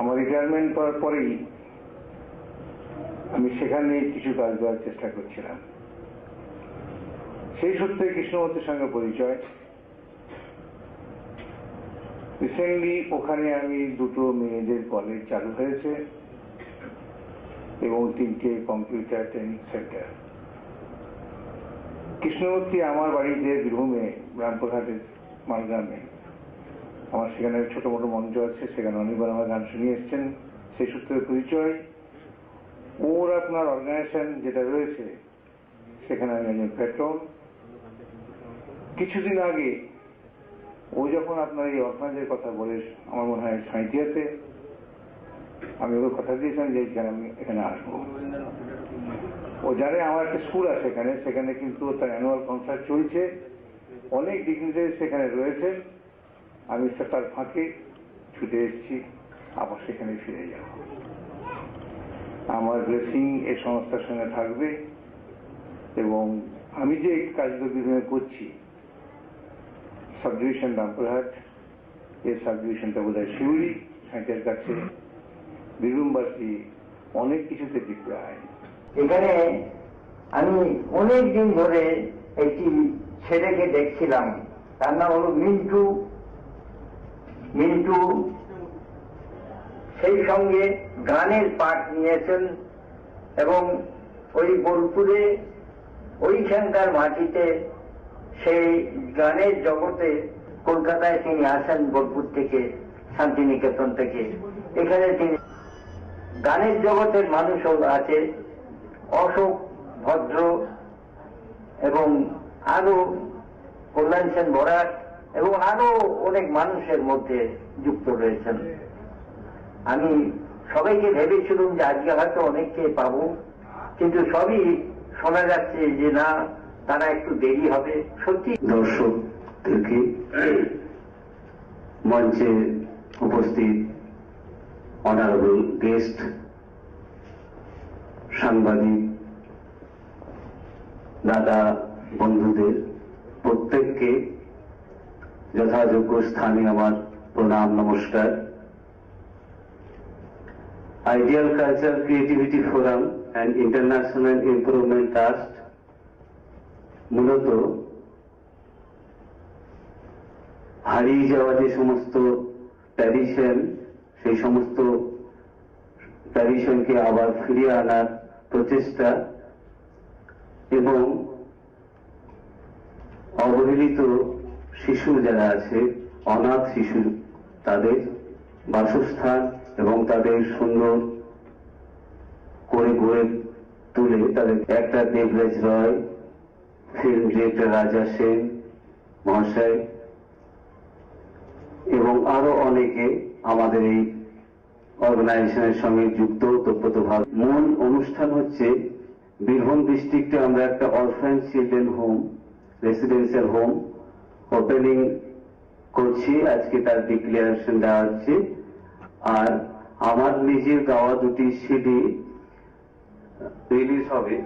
আমার রিটায়ারমেন্ট করার পরেই আমি সেখানে কিছু কাজ দেওয়ার চেষ্টা করছিলাম। সেই সূত্রে কৃষ্ণমূর্তির সঙ্গে পরিচয়। রিসেন্টলি ওখানে আমি দুটো মেয়েদের কলেজ চালু হয়েছে এবং তিনটে কম্পিউটার ট্রেনিং সেন্টার কৃষ্ণমূর্তি আমার বাড়িতে বীরভূমে, রামপুরহাটের মালগ্রামে আমার সেখানে ছোট মোটো মঞ্চ আছে, সেখানে অনেকবার আমার গান শুনিয়ে এসছেন। সেই সূত্রে পরিচয়, ওর আপনার অর্গানাইজেশন যেটা রয়েছে, সেখানে আমি একজন পেট্রোল কিছুদিন আগে ও যখন আপনার এই অর্ফানেজের কথা বলে, আমার মনে হয় সাঁইতিয়াতে আমি ওকে কথা দিয়েছিলাম যে এখানে আমি এখানে আসব। ও জানে আমার একটা স্কুল আছে এখানে, সেখানে কিন্তু তার অ্যানুয়াল কনসার্ট চলছে। অনেক ডিগনিটারি সেখানে রয়েছে আমি সে তার ফাঁকে ছুটে এসেছি, আবার সেখানে ফিরে যাব। আমার ব্লেসিং এই সংস্থার সঙ্গে থাকবে এবং আমি যে কাজগুলো বিভিন্ন করছি সাবডিভিশন রামপুরহাট এই সাবডিভিশনটা বোধ হয় শিউরি সাঁইটের কাছে। বীরভূমবাসী অনেক কিছুতে দিগ্রায় এখানে আমি অনেক দিন ধরে একটি ছেলেকে দেখছিলাম। তার নাম হলো মিন্টু মিন্টু সেই সঙ্গে গানের পাঠ নিয়েছেন এবং ওই বোলপুরে ওইখানকার মাটিতে সেই গানের জগতে কলকাতায় তিনি আসেন বোলপুর থেকে, শান্তিনিকেতন থেকে। এখানে তিনি গানের জগতের মানুষও আছে, অশোক ভদ্র এবং আরও কল্যাণ সেন বরাট এবং আরও অনেক মানুষের মধ্যে যুক্ত রয়েছেন। আমি সবাইকে ভেবেছিলাম যে আজকে হয়তো অনেককে পাবো, কিন্তু সবই শোনা যাচ্ছে যে না, তারা একটু দেরি হবে। সত্যি দর্শকদেরকে মঞ্চে উপস্থিত অনারেবল গেস্ট, সাংবাদিক, দাদা বন্ধুদের প্রত্যেককে যথাযোগ্য স্থানে আমার প্রণাম, নমস্কার। Ideal culture creativity forum and international improvement trust মূলত হারিয়ে যাওয়া যে সমস্ত ট্র্যাডিশন সেই সমস্ত ট্র্যাডিশনকে আবার ফিরিয়ে আনার প্রচেষ্টা এবং অবহেলিত শিশু যারা আছে, অনাথ শিশু, তাদের বাসস্থান এবং তাদের সুন্দর করে গড়ে তুলে তাদের একটা দেবরাজ রয়, ফিল্ম ডিরেক্টর রাজা সেন মহাশয় এবং আরও অনেকে আমাদের এই অর্গানাইজেশনের সঙ্গে যুক্ত ওতপ্রোতভাবে মূল অনুষ্ঠান হচ্ছে বীরভূম ডিস্ট্রিক্টে আমরা একটা orphan children home residential home opening করছি, আজকে তার ডিক্লারেশন দেওয়া হচ্ছে। আর আমার নিজের গাওয়া দুটি সিডি রিলিজ হবে।